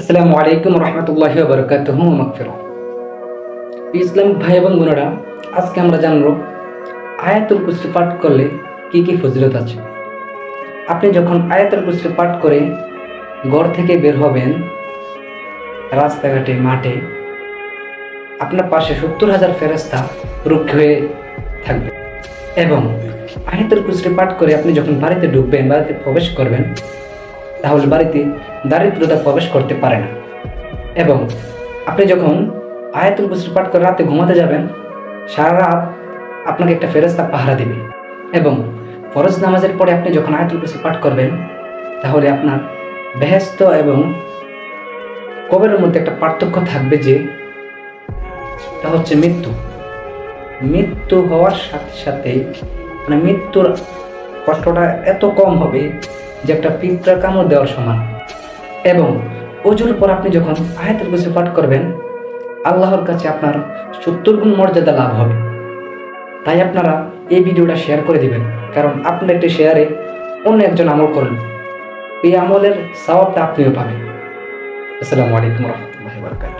আসসালামু আলাইকুম রহমতুল্লাহ বরকাত মাকফির ইসলামিক ভাই এবং বোনেরা, আজকে আমরা জানব আয়াতুল কুসরি পাঠ করলে কি কি ফজিলত আছে। আপনি যখন আয়াতুল কুসরি পাঠ করে ঘর থেকে বের হবেন, রাস্তাঘাটে, মাঠে, আপনার পাশে সত্তর হাজার ফেরস্তা রুক্ষ হয়ে থাকবে। এবং আয়াতুল কুসরি পাঠ করে আপনি যখন বাড়িতে ঢুকবেন, বাড়িতে প্রবেশ করবেন তাহলে বাড়িতে দারিদ্রতা প্রবেশ করতে পারে না। এবং আপনি যখন আয়াতুল কুসরি পাঠ করে রাতে ঘুমাতে যাবেন, সারা রাত আপনাকে একটা ফেরস্তা পাহারা দেবে। এবং ফরজ নামাজের পরে আপনি যখন আয়াতুল কুসরি পাঠ করবেন, তাহলে আপনার বেহেস্ত এবং কবরের মধ্যে একটা পার্থক্য থাকবে যে তা হচ্ছে মৃত্যু। মৃত্যু হওয়ার সাথে সাথে মানে মৃত্যুর কষ্টটা এত কম হবে যে একটা পিঁপড়ার কামড় দেওয়ার সমান। এবং অজুর পর আপনি যখন আয়াতের কুসি পাঠ করবেন, আল্লাহর কাছে আপনার সত্তর গুণ মর্যাদা লাভ হবে। তাই আপনারা এই ভিডিওটা শেয়ার করে দিবেন, কারণ আপনার একটি শেয়ারে অন্য একজন আমল করুন। এই আমলের সওয়াবটা আপনিও পাবেন। আসসালামু আলাইকুম রহমতুল্লাহ বরকাত